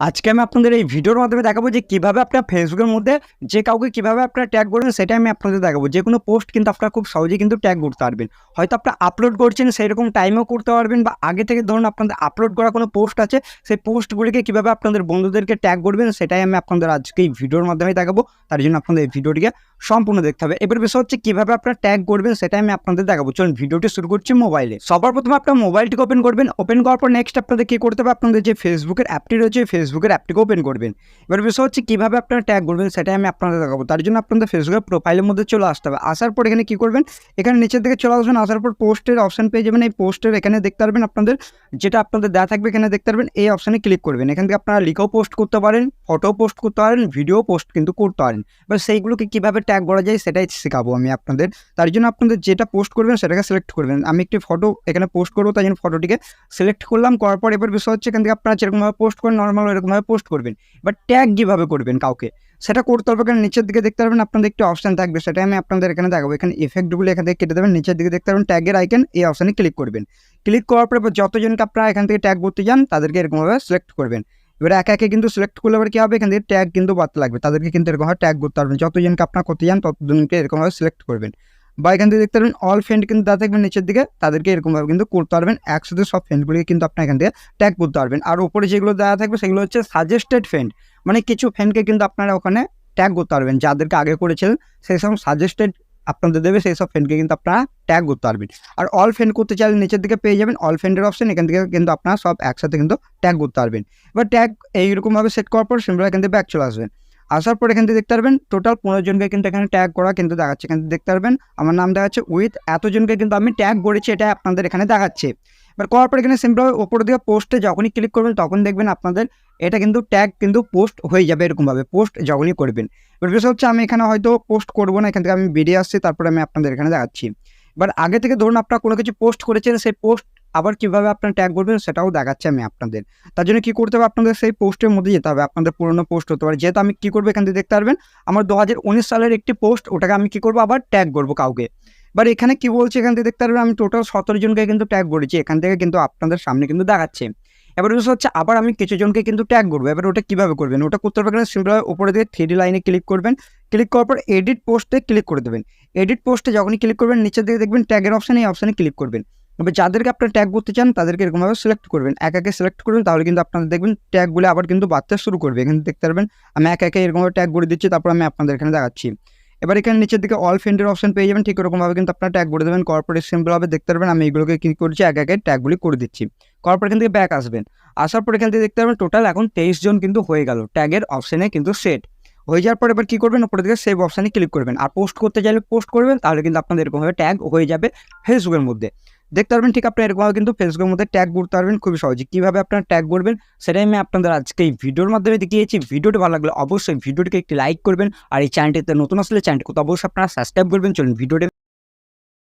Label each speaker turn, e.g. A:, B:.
A: আজকে আমি আপনাদের এই ভিডিওর মাধ্যমে দেখাবো যে কীভাবে আপনার ফেসবুকের মধ্যে যে কাউকে কীভাবে আপনারা ট্যাগ করবেন সেটা আমি আপনাদের দেখাবো। যে কোনো পোস্ট কিন্তু আপনারা খুব সহজেই কিন্তু ট্যাগ করতে পারবেন। হয়তো আপনারা আপলোড করছেন সেই রকম টাইমেও করতে পারবেন বা আগে থেকে ধরুন আপনাদের আপলোড করা কোনো পোস্ট আছে, সেই পোস্টগুলিকে কীভাবে আপনাদের বন্ধুদেরকে ট্যাগ করবেন, সেটাই আমি আপনাদের আজকে এই ভিডিওর মাধ্যমে দেখাবো। তার জন্য আপনাদের এই ভিডিওটিকে সম্পূর্ণ দেখতে হবে। এবার বিষয় হচ্ছে কীভাবে আপনারা ট্যাগ করবেন, সেটাই আমি আপনাদের দেখাবো। চলুন ভিডিওটি শুরু করছি মোবাইলে সবার প্রথমে আপনার মোবাইলটিকে ওপেন করবেন। ওপেন করার পর নেক্সট আপনাদের কী করতে হবে? আপনাদের যে ফেসবুকের অ্যাপটি রয়েছে ফেসবুকের অ্যাপটিকে ওপেন করবেন। এবার বিষয় হচ্ছে, কীভাবে আপনারা ট্যাগ করবেন সেটাই আমি আপনাদের দেখাবো। তার জন্য আপনাদের ফেসবুকের প্রোফাইলের মধ্যে চলে আসতে হবে। আসার পর এখানে কী করবেন? এখানে নিচের দিকে চলে আসবেন। আসার পর পোস্টের অপশন পেয়ে যাবেন। এই পোস্টের এখানে দেখতে পারবেন আপনাদের, যেটা আপনাদের দেওয়া থাকবে এখানে দেখতে পারবেন। এই অপশানে ক্লিক করবেন। এখান থেকে আপনারা লিখেও পোস্ট করতে পারেন ফটো পোস্ট করতে পারেন ভিডিও পোস্ট কিন্তু করতে পারেন। এবার সেইগুলোকে কীভাবে ট্যাগ করা যায় সেটাই শেখাবো আমি আপনাদের। তার জন্য আপনাদের যেটা পোস্ট করবেন সেটাকে সিলেক্ট করবেন। আমি একটি ফটো এখানে পোস্ট করব, তাই জন্য ফটোটিকে সিলেক্ট করলাম। করার পর এবার বিষয় হচ্ছে, এখান থেকে আপনারা যেরকমভাবে পোস্ট করেন নর্মাল এরকমভাবে পোস্ট করবেন। এবার ট্যাগ কীভাবে করবেন কাউকে? সেটা করতে হবে এখানে নিচের দিকে দেখতে পারবেন, আপনাদের একটি অপশান থাকবে। সেটা আমি আপনাদের এখানে দেখাবো। এখানে এফেক্টগুলো এখান থেকে কেটে দেবেন। নিচের দিকে দেখতে পারবেন ট্যাগের আইকন এই অপশানে ক্লিক করবেন। ক্লিক করার পর যতজনকে আপনারা এখান থেকে ট্যাগ করতে যান, তাদেরকে এরকমভাবে সিলেক্ট করবেন। এবার একে একে কিন্তু সিলেক্ট করলে এবার কী হবে? এখান থেকে ট্যাগ কিন্তু বাড়তে লাগবে। তাদেরকে কিন্তু এরকমভাবে ট্যাগ করতে পারবেন যতজনকে আপনারা করতে যান, ততজনকে এরকমভাবে সিলেক্ট করবেন। বা এখান থেকে দেখতে পারবেন অল ফ্রেন্ড কিন্তু দেওয়া থাকবেন নিচের দিকে। তাদেরকে এরকমভাবে কিন্তু করতে পারবেন। একসাথে সব ফ্রেন্ডগুলিকে কিন্তু আপনার এখান থেকে ট্যাগ করতে পারবেন। আর উপরে যেগুলো দেওয়া থাকবে, সেগুলো হচ্ছে সাজেস্টেড ফ্রেন্ড মানে কিছু ফ্রেন্ডকে কিন্তু আপনারা ওখানে ট্যাগ করতে পারবেন। যাদেরকে আগে করেছিলেন সেই সব সাজেস্টেড আপনাদের দেবে, সেই সব ফ্রেন্ডকে কিন্তু আপনারা ট্যাগ করতে পারবেন। আর অল ফ্রেন্ড করতে চাইলে নিচের দিকে পেয়ে যাবেন। অল ফ্রেন্ডের অপশন এখান থেকে কিন্তু আপনারা সব একসাথে কিন্তু ট্যাগ করতে পারবেন। এবার ট্যাগ এইরকমভাবে সেট করার পর সিম্পল এখান থেকে ব্যাক চলে আসবেন আসার পর এখান থেকে দেখতে পারবেন টোটাল পনেরো জনকে কিন্তু এখানে ট্যাগ করা কিন্তু দেখাচ্ছে। এখান দেখতে পারবেন, আমার নাম দেখাচ্ছে উইথ এতজনকে কিন্তু আমি ট্যাগ করেছি, এটা আপনাদের এখানে দেখাচ্ছে। এবার করার পর এখানে সিম্পল ওপর দিকে পোস্টে যখনই ক্লিক করবেন, তখন দেখবেন আপনাদের এটা কিন্তু ট্যাগ কিন্তু পোস্ট হয়ে যাবে এরকমভাবে পোস্ট যখনই করবেন। এবার বিষয় হচ্ছে আমি এখানে হয়তো পোস্ট করব না, এখান থেকে আমি বেরিয়ে আসছি, তারপরে আমি আপনাদের এখানে দেখাচ্ছি। এবার আগে থেকে ধরুন আপনারা কোনো কিছু পোস্ট করেছেন, সেই পোস্ট আবার কীভাবে আপনার ট্যাগ করবেন সেটাও দেখাচ্ছি আমি আপনাদের। তার জন্য কী করতে হবে? আপনাদের সেই পোস্টের মধ্যে যেতে হবে, আপনাদের পুরনো পোস্ট হতে পারে। যেহেতু আমি কী করব এখান থেকে দেখতে পারবেন, আমার দু হাজার উনিশ সালের একটি পোস্ট, ওটাকে আমি কী করব? আবার ট্যাগ করব কাউকে। এবার এখানে কি বলছে এখান থেকে দেখতে পারবেন, আমি টোটাল সতেরো জনকে কিন্তু ট্যাগ করেছি। এখান থেকে কিন্তু আপনাদের সামনে কিন্তু দেখাচ্ছে। এবার বিষয় হচ্ছে, আবার আমি কিছু জনকে কিন্তু ট্যাগ করব। এবার ওটা কীভাবে করবেন? ওটা করতে পারবেন সিম্পল উপরে দিয়ে থ্রি লাইনে ক্লিক করবেন। ক্লিক করার পর এডিট পোস্টে ক্লিক করে দেবেন। এডিট পোস্টে যখনই ক্লিক করবেন, নিচের দিকে দেখবেন ট্যাগের অপশান এই অপশানে ক্লিক করবেন। এবার যাদেরকে আপনার ট্যাগ করতে চান, তাদেরকে এরকমভাবে সিলেক্ট করবেন। এক একে সিলেক্ট করবেন, তাহলে কিন্তু আপনাদের দেখবেন ট্যাগগুলো আবার কিন্তু বাড়তে শুরু করবে। এখানে দেখতে পারবেন, আমি এক একে এরকমভাবে ট্যাগ করে দিচ্ছি, তারপর আমি আপনাদের এখানে দেখাচ্ছি। এবার এখানে নিচের দিকে অল ফ্রেন্ডের অপশন পেয়ে যাবেন, ঠিক এরকমভাবে কিন্তু আপনারা ট্যাগ করে দেবেন। কর্পোরেট সিম্পলভাবে দেখতে পারবেন, আমি এগুলোকে ক্লিক করছি, এক একে ট্যাগগুলি করে দিচ্ছি। কর্পোরেট এখান থেকে ব্যাক আসবেন। আসার পর এখান থেকে দেখতে পারবেন টোটাল এখন তেইশ জন কিন্তু হয়ে গেল। ট্যাগের অপশনে কিন্তু সেট হয়ে যাওয়ার পর এবার কী করবেন উপরে দিকে সেভ অপশানে ক্লিক করবেন। আর পোস্ট করতে চাইলে পোস্ট করবেন, তাহলে কিন্তু আপনাদের এরকমভাবে ট্যাগ হয়ে যাবে ফেসবুকের মধ্যে। দেখতে পারবেন ঠিক আপনি এরকমভাবে কিন্তু ফেসবুকের মধ্যে ট্যাগ করতে পারবেন, খুবই সহজে। কীভাবে আপনার ট্যাগ করবেন, সেটাই আমি আপনাদের আজকে এই ভিডিওর মাধ্যমে দেখিয়েছি। ভিডিওটি ভালো লাগলে অবশ্যই ভিডিওটিকে একটি লাইক করবেন, আর এই চ্যানেলটিতে নতুন আসলে চ্যানেলটি অবশ্যই আপনারা সাবস্ক্রাইব করবেন। চলুন, ভিডিওটি